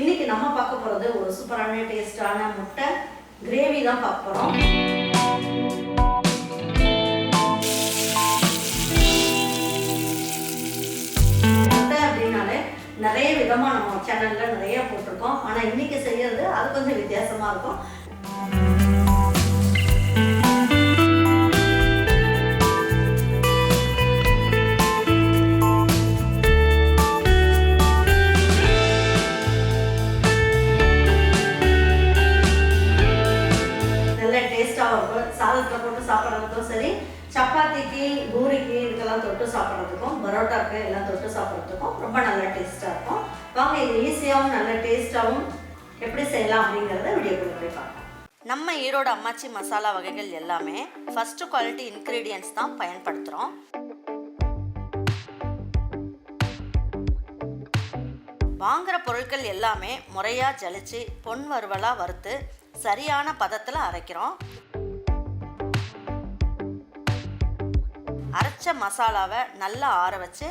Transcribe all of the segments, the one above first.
இன்னைக்கு நம்ம பார்க்க போகிறது ஒரு சூப்பரான டேஸ்டான முட்டை. கிரேவி தான் பார்க்க போகிறோம் முட்டை அப்படின்னாலே நிறைய விதமாக நம்ம சேனலில் நிறைய போட்டிருக்கோம். ஆனால் இன்னைக்கு செய்யறது அது கொஞ்சம் வித்தியாசமாக இருக்கும். ரொம்ப நல்ல டேஸ்ட்டாக இருக்கும். வாங்க இது ஈஸியாகவும் நல்ல டேஸ்ட்டாகவும் எப்படி செய்யலாம் அப்படிங்கிறத வீடியோக்குள்ள போய் பார்க்கலாம் நம்ம ஈரோடு அம்மாச்சி மசாலா வகைகள் எல்லாமே ஃபஸ்ட்டு குவாலிட்டி இன்க்ரீடியன்ஸ் தான் பயன்படுத்துகிறோம் வாங்குகிற பொருட்கள் எல்லாமே முறையாக ஜலிச்சு பொன் வறுவலாக வறுத்து சரியான பதத்தில் அரைக்கிறோம். அரைச்ச மசாலாவை நல்லா ஆற வச்சு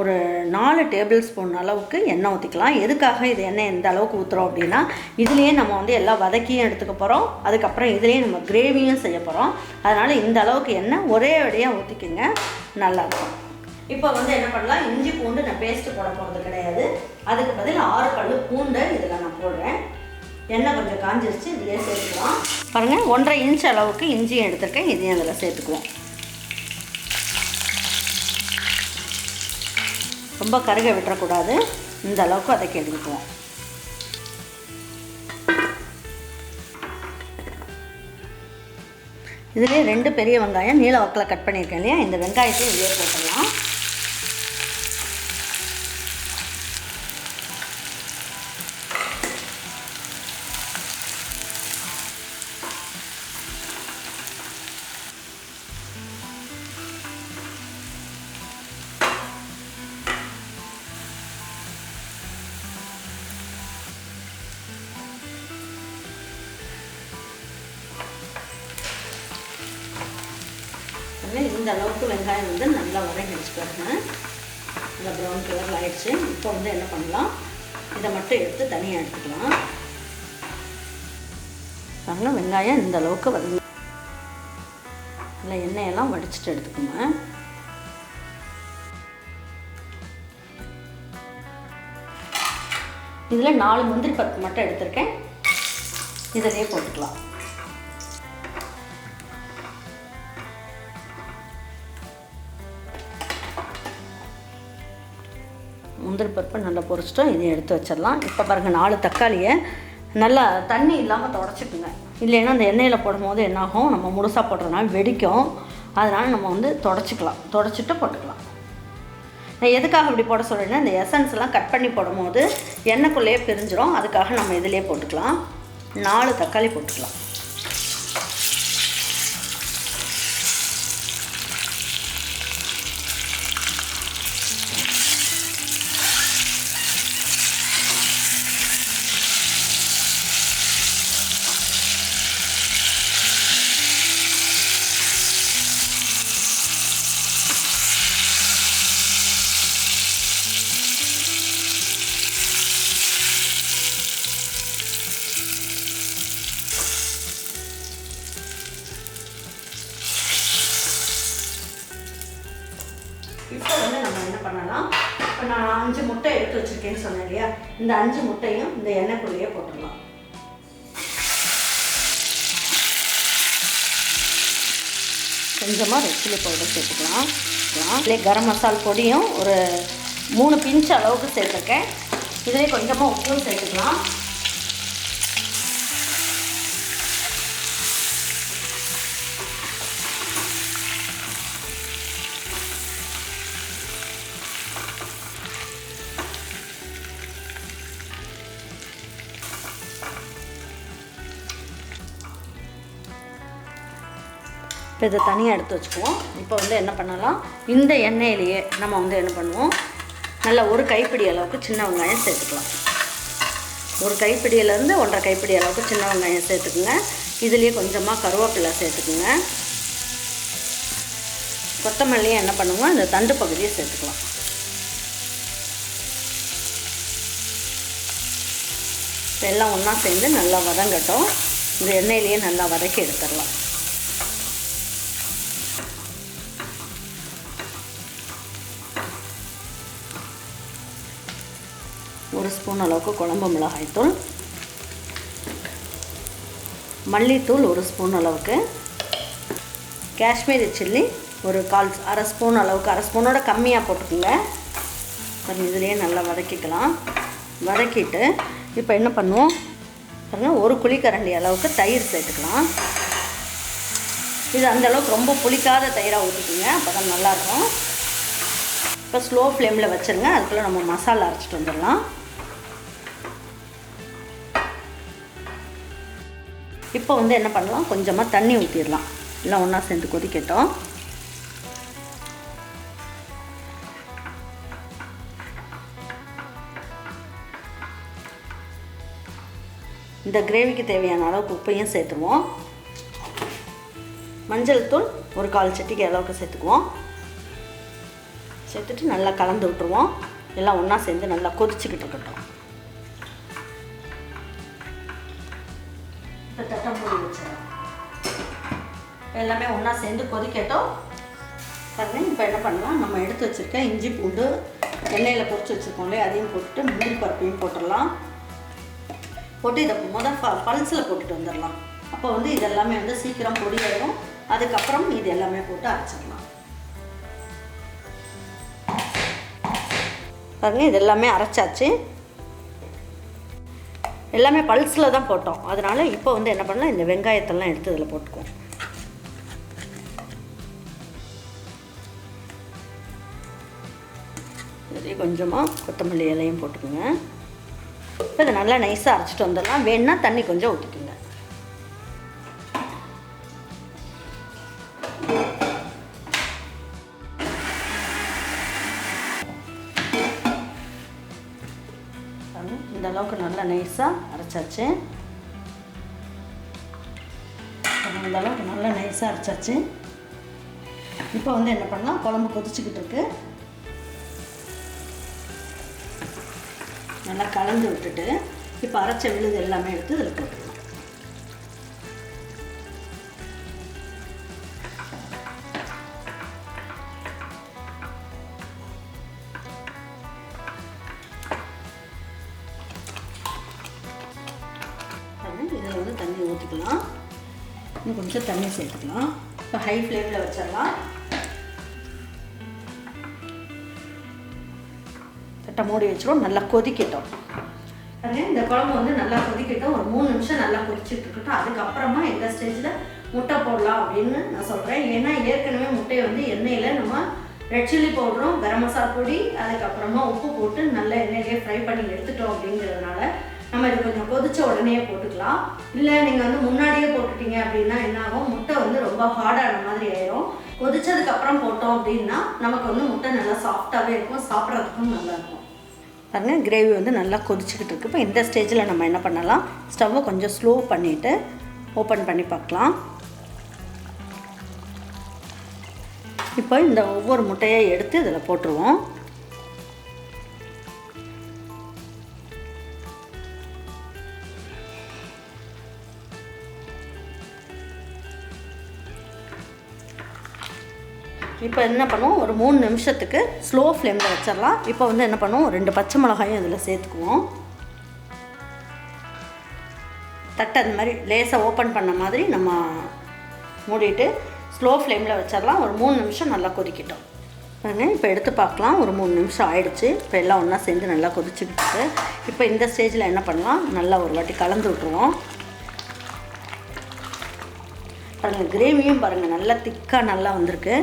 ஒரு நாலு டேபிள் ஸ்பூன் அளவுக்கு எண்ணெய் ஊற்றிக்கலாம் எதுக்காக இது எண்ணெய் எந்த அளவுக்கு ஊற்றுறோம் அப்படின்னா இதுலேயே நம்ம வந்து எல்லா வதக்கியும் எடுத்துக்க போகிறோம் அதுக்கப்புறம் இதுலேயே நம்ம கிரேவியும் செய்ய போகிறோம் அதனால் இந்த அளவுக்கு எண்ணெய் ஒரே அடியாக ஊற்றிக்கோங்க நல்லாயிருக்கும் இப்போ வந்து என்ன பண்ணலாம்? இஞ்சி பூண்டு நான் பேஸ்ட்டு போட போகிறது கிடையாது. அதுக்கு பதில் ஆறு பல்லு பூண்டை இதில் நான் போடுறேன். எண்ணெய் கொஞ்சம் காஞ்சிருச்சு இதிலே சேர்த்துக்கலாம். பாருங்கள் ஒன்றரை இன்ச் அளவுக்கு இஞ்சியும் எடுத்துருக்கேன். இதையும் அதில் சேர்த்துக்குவோம். ரொம்ப கருக விட்டுறக்கூடாது. இந்த அளவுக்கு அதை எடுத்துக்குவோம் இதுலேயே ரெண்டு பெரிய வெங்காயம் நீல வாக்கில் கட் பண்ணியிருக்கேன் இல்லையா? இந்த வெங்காயத்தை இதுலேயே போட்டுடலாம். இந்த அளவுக்கு வெங்காயம் வந்து நல்லா வதங்கிடுச்சு பாருங்க நல்லா ப்ரௌன் கலரில் ஆயிடுச்சு. இப்போ வந்து என்ன பண்ணலாம்? இதை மட்டும் எடுத்து தனியாக எடுத்துக்கலாம். பாருங்கள் வெங்காயம் இந்த அளவுக்கு வதங்கி இல்லை எண்ணெயெல்லாம் வடிச்சிட்டு எடுத்துக்கோங்க. இதில் நாலு முந்திரி பருப்பு மட்டும் எடுத்திருக்கேன். இதிலே போட்டுக்கலாம். முந்திரி பருப்பு நல்லா பொரிச்சிட்டோம் இதையும் எடுத்து வச்சிடலாம். இப்போ பாருங்கள் நாலு தக்காளியை நல்லா தண்ணி இல்லாமல் தொடச்சிக்குங்க. இல்லைன்னா அந்த எண்ணெயில் போடும்போது என்னாகும்? நம்ம முழுசாக போடுறதுனால வெடிக்கும். அதனால் நம்ம வந்து தொடச்சிக்கலாம். தொடச்சிட்டு போட்டுக்கலாம். நான் எதுக்காக இப்படி போட சொல்கிறேன்னா இந்த எசன்ஸ்லாம் கட் பண்ணி போடும்போது எண்ணெய்க்குள்ளேயே பிரிஞ்சிடும் அதுக்காக நம்ம இதிலே போட்டுக்கலாம். நாலு தக்காளி போட்டுக்கலாம். வச்சுருக்கேன்னு சொன்னேன் இல்லையா? இந்த அஞ்சு முட்டையும் இந்த எண்ணெய்க்குள்ளேயே போட்டுடலாம். கொஞ்சமாக ரெட் சில்லி பவுடர் சேர்த்துக்கலாம். இல்லை கரம் மசால் பொடியும் ஒரு மூணு பிஞ்ச் அளவுக்கு சேர்த்துருக்கேன். இதிலே கொஞ்சமாக உப்பும் சேர்த்துக்கலாம். இப்போ இதை தனியாக எடுத்து வச்சுக்குவோம். இப்போ வந்து என்ன பண்ணலாம்? இந்த எண்ணெயிலேயே நம்ம வந்து என்ன பண்ணுவோம்? நல்லா ஒரு கைப்பிடி அளவுக்கு சின்ன வெங்காயம் சேர்த்துக்கலாம். ஒரு கைப்பிடியிலேருந்து ஒன்றரை கைப்பிடி அளவுக்கு சின்ன வெங்காயம் சேர்த்துக்குங்க. இதுலேயே கொஞ்சமாக கருவேப்பிலை சேர்த்துக்குங்க. கொத்தமல்லியும் என்ன பண்ணுவோம்? இந்த தண்டு பகுதியை சேர்த்துக்கலாம். எல்லாம் ஒன்றா சேர்ந்து நல்லா வதங்கட்டும். இந்த எண்ணெயிலேயே நல்லா வதக்கி எடுத்துடலாம். ஒரு ஸ்பூன் அளவுக்கு குழம்பு மிளகாய்த்தூள் மல்லித்தூள் ஒரு ஸ்பூன் அளவுக்கு. காஷ்மீரி சில்லி ஒரு கால் அரை ஸ்பூன் அளவுக்கு அரை ஸ்பூனோட கம்மியாக போட்டுக்கோங்க. கொஞ்சம் இதுலேயே நல்லா வதக்கிக்கலாம். வதக்கிட்டு இப்போ என்ன பண்ணுவோம்? பாருங்கள் ஒரு குழிக்கரண்டி அளவுக்கு தயிர் சேர்த்துக்கலாம். இது அந்த அளவுக்கு ரொம்ப புளிக்காத தயிராக ஊற்றிக்கிங்க அப்போ தான் நல்லாயிருக்கும் இப்போ ஸ்லோ ஃப்ளேமில் வச்சுருங்க அதுக்குள்ளே நம்ம மசாலா அரைச்சிட்டு வந்துடலாம். இப்போ வந்து என்ன பண்ணலாம்? கொஞ்சமாக தண்ணி ஊற்றிடலாம் எல்லாம் ஒன்றா சேர்ந்து கொதிக்கட்டும். இந்த கிரேவிக்கு தேவையான அளவுக்கு உப்பையும் சேர்த்துருவோம். மஞ்சள் தூள் ஒரு கால் சட்டிக்கு அளவுக்கு சேர்த்துக்குவோம். சேர்த்துட்டு நல்லா கலந்து விட்டுருவோம். எல்லாம் ஒன்றா சேர்ந்து நல்லா கொதிச்சுக்கிட்டு இருக்கட்டும். எல்லாமே ஒன்றா சேர்ந்து கொதிக்கட்டும். பாருங்க இப்போ என்ன பண்ணலாம்? நம்ம எடுத்து வச்சுருக்க இஞ்சி பூண்டு எண்ணெயில் பொரிச்சு வச்சுருக்கோம் இல்லையா? அதையும் போட்டுட்டு மூடி பருப்பையும் போட்டுடலாம். போட்டு இதை முதல் ப பல்ஸில் போட்டுட்டு வந்துடலாம். அப்போ வந்து இது எல்லாமே வந்து சீக்கிரம் பொடியாயிடும் அதுக்கப்புறம் இது எல்லாமே போட்டு அரைச்சிடலாம். பாருங்க இது எல்லாமே அரைச்சாச்சு. எல்லாமே பல்ஸில் தான் போட்டோம். அதனால் இப்போ வந்து என்ன பண்ணலாம்? இந்த வெங்காயத்தெல்லாம் எடுத்து இதில் போட்டுக்குவோம். இதுலேயே கொஞ்சமாக கொத்தமல்லி இலையும் போட்டுக்கோங்க. இப்போ இதை நல்லா நைஸாக அரைச்சிட்டு வந்துடலாம். வேணுன்னா தண்ணி கொஞ்சம் ஊற்றிக்குங்க இந்த அளவுக்கு நல்லா நைஸாக அரைச்சாச்சு. இந்த அளவுக்கு நல்லா நைஸாக அரைச்சாச்சு. இப்போ வந்து என்ன பண்ணலாம்? குழம்பு கொதிச்சுக்கிட்டு இருக்குது நல்லா கலந்து விட்டுட்டு இப்போ அரைச்ச விழுது எல்லாமே எடுத்து இதில் போட்டுக்கலாம். இதில் வந்து தண்ணி ஊற்றிக்கலாம் இன்னும் கொஞ்சம் தண்ணி சேர்த்துக்கலாம். இப்போ ஹை ஃப்ளேமில் வச்சிடலாம். தட்டை மூடி வச்சிடும் நல்லா கொதிக்கட்டும். பாருங்க இந்த குழம்பு வந்து நல்லா கொதிக்கட்டும். ஒரு மூணு நிமிஷம் நல்லா கொதிச்சுட்டு இருக்கட்டும். அதுக்கப்புறமா எந்த ஸ்டேஜில் முட்டை போடலாம் அப்படின்னு நான் சொல்கிறேன் ஏன்னா ஏற்கனவே முட்டையை வந்து எண்ணெயில் நம்ம ரெட் சில்லி பவுடரும் கரம் மசாலா பொடி அதுக்கப்புறமா உப்பு போட்டு நல்லா எண்ணெயிலே ஃப்ரை பண்ணி எடுத்துட்டோம் அப்படிங்கிறதுனால நம்ம இது கொஞ்சம் கொதிச்ச உடனே போட்டுக்கலாம். இல்லை நீங்கள் வந்து முன்னாடியே போட்டுட்டீங்க அப்படின்னா என்ன ஆகும்? ரொம்ப ஹார்டான மாதிரி ஆயிரும். கொதிச்சதுக்கு அப்புறம் போட்டோம் அப்படின்னா நமக்கு வந்து முட்டை நல்லா சாஃப்டாகவே இருக்கும் சாப்பிட்றதுக்கும் நல்லா இருக்கும். பாருங்கள் கிரேவி வந்து நல்லா கொதிச்சுக்கிட்டு இருக்கு. இப்போ இந்த ஸ்டேஜில் நம்ம என்ன பண்ணலாம்? ஸ்டவ்வை கொஞ்சம் ஸ்லோ பண்ணிவிட்டு ஓப்பன் பண்ணி பார்க்கலாம். இப்போ இந்த ஒவ்வொரு முட்டையை எடுத்து இதில் போட்டுருவோம். இப்போ என்ன பண்ணுவோம்? ஒரு மூணு நிமிஷத்துக்கு ஸ்லோ ஃப்ளேமில் வச்சிடலாம் இப்போ வந்து என்ன பண்ணுவோம்? ரெண்டு பச்சை மிளகாயும் இதில் சேர்த்துக்குவோம். தட்டை அந்த மாதிரி லேசாக ஓப்பன் பண்ண மாதிரி நம்ம மூடிட்டு ஸ்லோ ஃப்ளேமில் வச்சிடலாம் ஒரு மூணு நிமிஷம் நல்லா கொதிக்கிட்டோம். இப்போ எடுத்து பார்க்கலாம். ஒரு மூணு நிமிஷம் ஆயிடுச்சு. இப்போ எல்லாம் ஒன்றா சேர்ந்து நல்லா கொதிச்சுக்கிட்டு இப்போ இந்த ஸ்டேஜில் என்ன பண்ணலாம்? நல்லா ஒரு வாட்டி கலந்து விட்ருவோம் பாருங்கள் கிரேவியும் பாருங்கள் நல்லா திக்காக நல்லா வந்திருக்கு.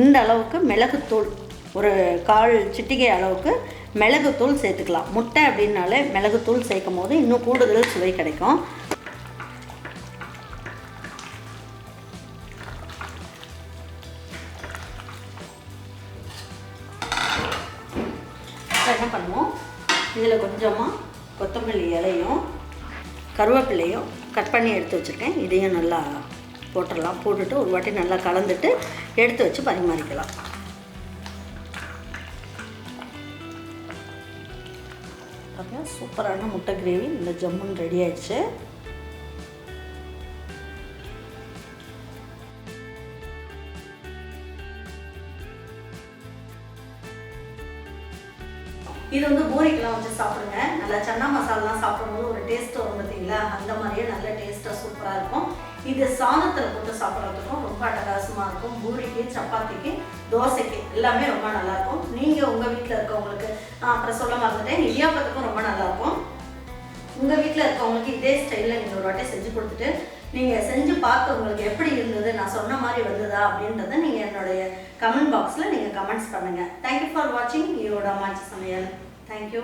இந்த அளவுக்கு மிளகுத்தூள் ஒரு கால் சிட்டிகை அளவுக்கு மிளகுத்தூள் சேர்த்துக்கலாம். முட்டை அப்படின்னாலே மிளகுத்தூள் சேர்க்கும் போது இன்னும் கூடுதல் சுவை கிடைக்கும். என்ன பண்ணுவோம்? இதில் கொஞ்சமாக கொத்தமல்லி இலையும் கருவேப்பிலையும் கட் பண்ணி எடுத்து வச்சுருக்கேன். இதையும் நல்லா போட்டுடலாம். போட்டுட்டு ஒரு வாட்டி நல்லா கலந்துட்டு எடுத்து வச்சு பரிமாறிக்கலாம். பார்த்தீங்கன்னா சூப்பரான முட்டை கிரேவி. இந்த ஜம்முன் ரெடி ஆயிடுச்சு. இது வந்து பூரிக்கெலாம் வச்சு சாப்பிடுங்க. நல்லா சன்னா மசாலாலாம் சாப்பிடும்போது ஒரு டேஸ்ட் வரும் பார்த்தீங்களா அந்த மாதிரியே நல்ல டேஸ்ட்டாக சூப்பராக இருக்கும். இது சாதத்தில் போட்டு சாப்பிட்றதுக்கும் ரொம்ப அட்டகாசமாக இருக்கும். பூரிக்கு சப்பாத்திக்கு தோசைக்கு எல்லாமே ரொம்ப நல்லாயிருக்கும். நீங்கள் உங்கள் வீட்டில் இருக்கவங்களுக்கு நான் அப்புறம் சொல்ல மறந்துட்டேன். இடியாப்பத்துக்கும் ரொம்ப நல்லாயிருக்கும். உங்கள் வீட்டில் இருக்கவங்களுக்கு இதே ஸ்டைலில் நீங்கள் ஒரு வாட்டி செஞ்சு கொடுத்துட்டு நீங்கள் செஞ்சு பார்த்து உங்களுக்கு எப்படி இருந்தது நான் சொன்ன மாதிரி வந்ததா அப்படின்றத நீங்கள் என்னுடைய கமெண்ட் பாக்ஸில் நீங்கள் கமெண்ட்ஸ் பண்ணுங்கள் தேங்க்யூ ஃபார் வாட்சிங் ஈரோட மாச்சி சமையல். தேங்க்யூ